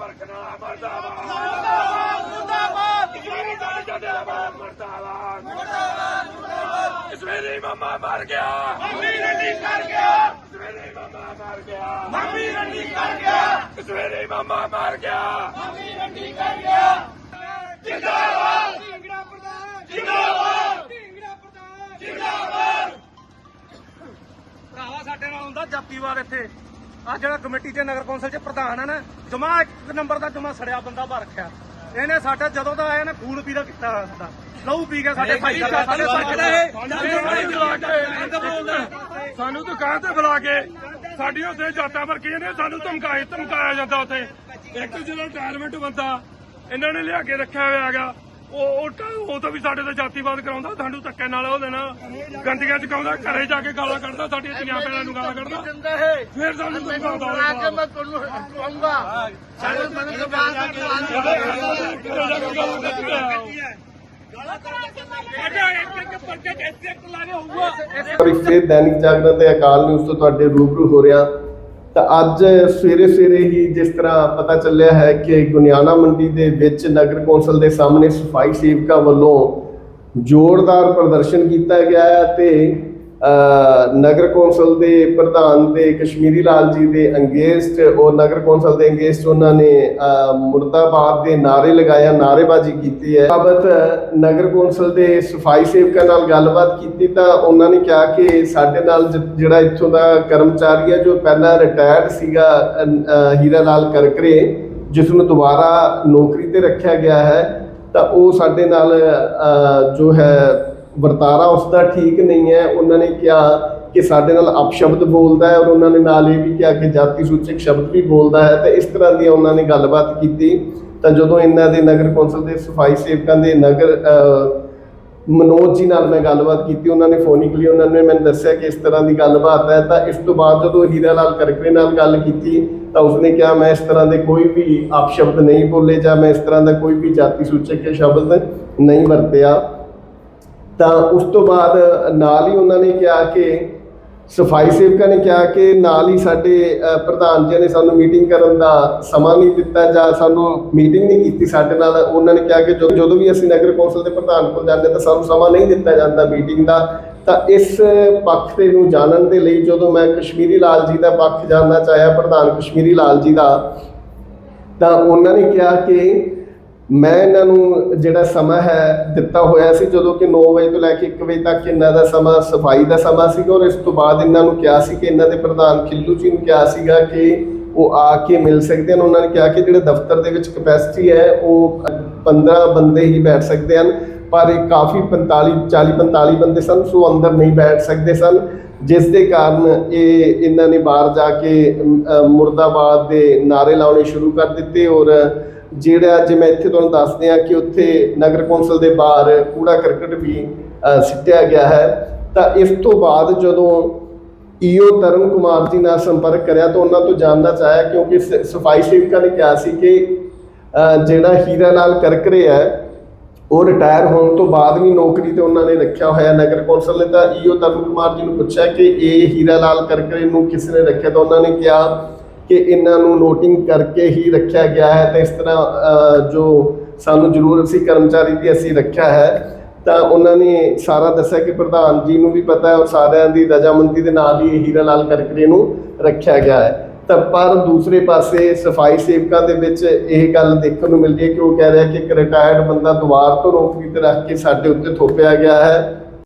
ਜਾਤੀਆਂ ਮਰਦਾਬਾਦ ਮਰਦਾਬਾਦ ਮਰਦਾਬਾਦ ਕਿਸਾਨੀ ਜਾਤੀ ਜਿੰਦਾਬਾਦ ਮਰਦਾਬਾਦ ਮਰਦਾਬਾਦ ਮਰਦਾਬਾਦ ਸਵੇਰੇ ਮਾਮਾ ਮਰ ਗਿਆ ਮੰਮੀ ਰੰਡੀ ਕਰ ਗਿਆ ਸਵੇਰੇ ਮਾਮਾ ਮਰ ਗਿਆ ਮੰਮੀ ਰੰਡੀ ਕਰ ਗਿਆ ਸਵੇਰੇ ਮਾਮਾ ਮਰ ਗਿਆ ਮੰਮੀ ਰੰਡੀ ਕਰ ਗਿਆ ਜਿੰਦਾਬਾਦ ਢੀਂਗੜਾ ਪ੍ਰਧਾਨ ਜਿੰਦਾਬਾਦ ਢੀਂਗੜਾ ਪ੍ਰਧਾਨ ਜਿੰਦਾਬਾਦ ਭਰਾਵਾ, ਸਾਡੇ ਨਾਲ ਹੁੰਦਾ ਜਾਤੀਵਾਦ ਇੱਥੇ। ਆ ਜਿਹੜਾ ਕਮੇਟੀ ਤੇ ਨਗਰ ਕੌਂਸਲ ਚ ਪ੍ਰਧਾਨ ਹੈ ਨਾ ਜਮਾ ਇੱਕ ਨੰਬਰ ਦਾ ਜਮਾ ਸੜਿਆ ਬੰਦਾ ਭਰ ਰੱਖਿਆ। ਇਹਨੇ ਸਾਡਾ ਜਦੋਂ ਦਾ ਆਇਆ ਨਾ ਖੂਨ ਪੀਦਾ ਕੀਤਾ ਹੋਇਆ ਸਾਡਾ। ਲਹੂ ਪੀ ਕੇ ਸਾਡੇ ਭਾਈ ਦਾ ਸਾਡੇ ਸਾਨੂੰ ਦੁਕਾਨ ਤੇ ਬੁਲਾ ਕੇ ਸਾਡੀ ਉੱਥੇ ਜਾਤਾਂ ਵਰਕੀਆਂ ਨੇ ਸਾਨੂੰ ਧਮਕਾਏ ਧਮਕਾਇਆ ਜਾਂਦਾ ਉੱਥੇ। ਇੱਕ ਜਿਹੜਾ ਰਿਟਾਇਰਮੈਂਟ ਬੰਦਾ ਇਹਨਾਂ ਨੇ ਲਿਆ ਕੇ ਰੱਖਿਆ ਹੋਇਆ ਹੈਗਾ। ਉਹ ਤਾਂ ਵੀ ਸਾਡੇ ਤੇ ਜਾਤੀਵਾਦ ਕਰਾਉਂਦਾ ਸਾਨੂੰ ਧੱਕੇ ਨਾਲ ਉਹਦੇ ਨਾਲ ਗੰਦੀਆਂ ਚਕਾਉਂਦਾ ਘਰੇ ਜਾ ਕੇ ਗਾਲਾਂ ਕੱਢਦਾ ਧੀਆਂ ਭੈਣਾਂ ਨੂੰ ਗਾਲਾਂ ਕੱਢਦਾ। ਫਿਰ ਸਾਨੂੰ ਧਮਕਾਉਂਦਾ ਉਹਦੇ ਨਾਲ। ਮੈਂ ਤੁਹਾਨੂੰ ਕਹੂੰਗਾ ਸਾਡੇ ਮਨ ਦੇ ਬਾਹਰ ਘਰੇ ਜਾ ਕੇ ਗਾਲਾਂ ਕੱਢਦਾ। ਵਾਰੀ ਫਿਰ ਦੈਨਿਕ ਜਾਗਰਣ ਤੇ ਅਕਾਲ ਨਿਊਜ਼ ਤੋਂ ਤੁਹਾਡੇ ਰੂਬਰੂ ਹੋ ਰਿਹਾ। ਤਾਂ ਅੱਜ ਸਵੇਰੇ ਸਵੇਰੇ ਹੀ ਜਿਸ ਤਰ੍ਹਾਂ ਪਤਾ ਚੱਲਿਆ ਹੈ ਕਿ ਗੁਨਿਆਣਾ ਮੰਡੀ ਦੇ ਵਿੱਚ ਨਗਰ ਕੌਂਸਲ ਦੇ ਸਾਹਮਣੇ ਸਫ਼ਾਈ ਸੇਵਕਾਂ ਵੱਲੋਂ ਜ਼ੋਰਦਾਰ ਪ੍ਰਦਰਸ਼ਨ ਕੀਤਾ ਗਿਆ ਹੈ ਤੇ ਨਗਰ ਕੌਂਸਲ ਦੇ ਪ੍ਰਧਾਨ ਦੇ ਕਸ਼ਮੀਰੀ ਲਾਲ ਜੀ ਦੇ ਅੰਗੇਸਟ ਉਹ ਨਗਰ ਕੌਂਸਲ ਦੇ ਅੰਗੇਸਟ ਉਹਨਾਂ ਨੇ ਮੁਰਦਾਬਾਦ ਦੇ ਨਾਰੇ ਲਗਾਇਆ ਨਾਰੇਬਾਜ਼ੀ ਕੀਤੀ ਹੈ। ਬਾਬਤ ਨਗਰ ਕੌਂਸਲ ਦੇ ਸਫ਼ਾਈ ਸੇਵਕਾਂ ਨਾਲ ਗੱਲਬਾਤ ਕੀਤੀ ਤਾਂ ਉਹਨਾਂ ਨੇ ਕਿਹਾ ਕਿ ਸਾਡੇ ਨਾਲ ਜ- ਜਿਹੜਾ ਇੱਥੋਂ ਦਾ ਕਰਮਚਾਰੀ ਹੈ ਜੋ ਪਹਿਲਾਂ ਰਿਟਾਇਰਡ ਸੀਗਾ ਹੀਰਾ ਲਾਲ ਕਰਕਰੇ, ਜਿਸ ਨੂੰ ਦੁਬਾਰਾ ਨੌਕਰੀ ਤੇ ਰੱਖਿਆ ਗਿਆ ਹੈ, ਤਾਂ ਉਹ ਸਾਡੇ ਨਾਲ ਜੋ ਹੈ ਵਰਤਾਰਾ ਉਸ ਦਾ ਠੀਕ ਨਹੀਂ ਹੈ, ਉਹਨਾਂ ਨੇ ਕਿਹਾ ਕਿ ਸਾਡੇ ਨਾਲ ਅਪਸ਼ਬਦ ਬੋਲਦਾ ਹੈ ਔਰ ਉਹਨਾਂ ਨੇ ਨਾਲ ਇਹ ਵੀ ਕਿਹਾ ਕਿ ਜਾਤੀ ਸੂਚਕ ਸ਼ਬਦ ਵੀ ਬੋਲਦਾ ਹੈ। ਤੇ ਇਸ ਤਰ੍ਹਾਂ ਦੀ ਉਹਨਾਂ ਨੇ ਗੱਲਬਾਤ ਕੀਤੀ। ਤਾਂ ਜਦੋਂ ਇਹਨਾਂ ਦੇ ਨਗਰ ਕੌਂਸਲ ਦੇ ਸਫ਼ਾਈ ਸੇਵਕਾਂ ਦੇ ਨਗਰ ਮਨੋਜ ਜੀ ਨਾਲ ਮੈਂ ਗੱਲਬਾਤ ਕੀਤੀ, ਉਹਨਾਂ ਨੇ ਫੋਨਿਕਲੀ ਉਹਨਾਂ ਨੇ ਮੈਨੂੰ ਦੱਸਿਆ ਕਿ ਇਸ ਤਰ੍ਹਾਂ ਦੀ ਗੱਲਬਾਤ ਹੈ। ਤਾਂ ਇਸ ਤੋਂ ਬਾਅਦ ਜਦੋਂ ਹੀਰਾ ਲਾਲ ਕਰਕਰੇ ਨਾਲ ਗੱਲ ਕੀਤੀ, ਤਾਂ ਉਸਨੇ ਕਿਹਾ, ਮੈਂ ਇਸ ਤਰ੍ਹਾਂ ਦੇ ਕੋਈ ਵੀ ਆਪ ਸ਼ਬਦ ਨਹੀਂ ਬੋਲੇ ਜਾਂ ਮੈਂ ਇਸ ਤਰ੍ਹਾਂ ਦਾ ਕੋਈ ਵੀ ਜਾਤੀ ਸੂਚਕ ਸ਼ਬਦ ਨਹੀਂ ਵਰਤਿਆ। ਤਾਂ ਉਸ ਤੋਂ ਬਾਅਦ ਨਾਲ ਹੀ ਉਹਨਾਂ ਨੇ ਕਿਹਾ ਕਿ, ਸਫ਼ਾਈ ਸੇਵਕਾਂ ਨੇ ਕਿਹਾ ਕਿ ਨਾਲ ਹੀ ਸਾਡੇ ਪ੍ਰਧਾਨ ਜੀ ਨੇ ਸਾਨੂੰ ਮੀਟਿੰਗ ਕਰਨ ਦਾ ਸਮਾਂ ਨਹੀਂ ਦਿੱਤਾ ਜਾਂ ਸਾਨੂੰ ਮੀਟਿੰਗ ਨਹੀਂ ਕੀਤੀ ਸਾਡੇ ਨਾਲ, ਉਹਨਾਂ ਨੇ ਕਿਹਾ ਕਿ ਜਦੋਂ ਜਦੋਂ ਵੀ ਅਸੀਂ ਨਗਰ ਕੌਂਸਲ ਦੇ ਪ੍ਰਧਾਨ ਕੋਲ ਜਾਂਦੇ ਤਾਂ ਸਾਨੂੰ ਸਮਾਂ ਨਹੀਂ ਦਿੱਤਾ ਜਾਂਦਾ ਮੀਟਿੰਗ ਦਾ। ਤਾਂ ਇਸ ਪੱਖ ਤੇ ਨੂੰ ਜਾਣਨ ਦੇ ਲਈ ਜਦੋਂ ਮੈਂ ਕਸ਼ਮੀਰੀ ਲਾਲ ਜੀ ਦਾ ਪੱਖ ਜਾਣਨਾ ਚਾਹਿਆ, ਪ੍ਰਧਾਨ ਕਸ਼ਮੀਰੀ ਲਾਲ ਜੀ ਦਾ, ਤਾਂ ਉਹਨਾਂ ਨੇ ਕਿਹਾ ਕਿ ਮੈਂ ਇਹਨਾਂ ਨੂੰ ਜਿਹੜਾ ਸਮਾਂ ਹੈ ਦਿੱਤਾ ਹੋਇਆ ਸੀ, ਜਦੋਂ ਕਿ 9 ਵਜੇ ਤੋਂ ਲੈ ਕੇ 1 ਵਜੇ ਤੱਕ ਇਹਨਾਂ ਦਾ ਸਮਾਂ, ਸਫ਼ਾਈ ਦਾ ਸਮਾਂ ਸੀਗਾ ਔਰ ਇਸ ਤੋਂ ਬਾਅਦ ਇਹਨਾਂ ਨੂੰ ਕਿਹਾ ਸੀ ਕਿ ਇਹਨਾਂ ਦੇ ਪ੍ਰਧਾਨ ਖਿੱਲੂ ਜੀ ਨੂੰ ਕਿਹਾ ਸੀਗਾ ਕਿ ਉਹ ਆ ਕੇ ਮਿਲ ਸਕਦੇ ਹਨ। ਉਹਨਾਂ ਨੇ ਕਿਹਾ ਕਿ ਜਿਹੜੇ ਦਫ਼ਤਰ ਦੇ ਵਿੱਚ ਕਪੈਸਿਟੀ ਹੈ, ਉਹ 15 ਬੰਦੇ ਹੀ ਬੈਠ ਸਕਦੇ ਹਨ, ਪਰ ਇਹ ਕਾਫੀ 45 40 45 ਬੰਦੇ ਸਨ, ਸੋ ਅੰਦਰ ਨਹੀਂ ਬੈਠ ਸਕਦੇ ਸਨ, ਜਿਸ ਦੇ ਕਾਰਨ ਇਹ ਇਹਨਾਂ ਨੇ ਬਾਹਰ ਜਾ ਕੇ ਮੁਰਦਾਬਾਦ ਦੇ ਨਾਰੇ ਲਾਉਣੇ ਸ਼ੁਰੂ ਕਰ ਦਿੱਤੇ ਔਰ ਜਿਹੜਾ ਜੇ ਮੈਂ ਇੱਥੇ ਤੁਹਾਨੂੰ ਦੱਸ ਦਿਆਂ ਕਿ ਉੱਥੇ ਨਗਰ ਕੌਂਸਲ ਦੇ ਬਾਹਰ ਕੂੜਾ ਕਰਕਟ ਵੀ ਸਿੱਟਿਆ ਗਿਆ ਹੈ। ਤਾਂ ਇਸ ਤੋਂ ਬਾਅਦ ਜਦੋਂ ਈਓ ਤਰਨ ਕੁਮਾਰ ਜੀ ਨਾਲ ਸੰਪਰਕ ਕਰਿਆ ਤਾਂ ਉਹਨਾਂ ਤੋਂ ਜਾਣਨਾ ਚਾਹਿਆ ਕਿਉਂਕਿ ਸ- ਸਫ਼ਾਈ ਸੇਵਕਾਂ ਨੇ ਕਿਹਾ ਸੀ ਕਿ ਜਿਹੜਾ ਹੀਰਾ ਲਾਲ ਕਰਕਰੇ ਹੈ, ਉਹ ਰਿਟਾਇਰ ਹੋਣ ਤੋਂ ਬਾਅਦ ਵੀ ਨੌਕਰੀ ਤੇ ਉਹਨਾਂ ਨੇ ਰੱਖਿਆ ਹੋਇਆ ਨਗਰ ਕੌਂਸਲ ਨੇ। ਤਾਂ ਈਓ ਤਰਨ ਕੁਮਾਰ ਜੀ ਨੂੰ ਪੁੱਛਿਆ ਕਿ ਇਹ ਹੀਰਾ ਲਾਲ ਕਰਕਰੇ ਨੂੰ ਕਿਸ ਨੇ ਰੱਖਿਆ ਤਾਂ ਉਹਨਾਂ ਨੇ ਕਿਹਾ ਕਿ ਇਹਨਾਂ ਨੂੰ ਨੋਟਿੰਗ ਕਰਕੇ ਹੀ ਰੱਖਿਆ ਗਿਆ ਹੈ ਤੇ ਇਸ ਤਰ੍ਹਾਂ ਜੋ ਸਾਨੂੰ ਜ਼ਰੂਰਤ ਸੀ ਕਰਮਚਾਰੀ ਦੀ ਅਸੀਂ ਰੱਖਿਆ ਹੈ, ਤਾਂ ਉਹਨਾਂ ਨੇ ਸਾਰਾ ਦੱਸਿਆ ਕਿ ਪ੍ਰਧਾਨ ਜੀ ਨੂੰ ਵੀ ਪਤਾ ਹੈ ਔਰ ਸਾਰਿਆਂ ਦੀ ਰਜਾਮੰਦੀ ਦੇ ਨਾਲ ਹੀ ਹੀਰਾ ਲਾਲ ਕਰਕਰੇ ਨੂੰ ਰੱਖਿਆ ਗਿਆ ਹੈ। ਤਾਂ ਪਰ ਦੂਸਰੇ ਪਾਸੇ ਸਫ਼ਾਈ ਸੇਵਕਾਂ ਦੇ ਵਿੱਚ ਇਹ ਗੱਲ ਦੇਖਣ ਨੂੰ ਮਿਲਦੀ ਹੈ ਕਿ ਉਹ ਕਹਿ ਰਿਹਾ ਕਿ ਇੱਕ ਰਿਟਾਇਰਡ ਬੰਦਾ ਦੁਬਾਰ ਤੋਂ ਨੌਕਰੀ ਤੇ ਰੱਖ ਕੇ ਸਾਡੇ ਉੱਤੇ ਥੋਪਿਆ ਗਿਆ ਹੈ।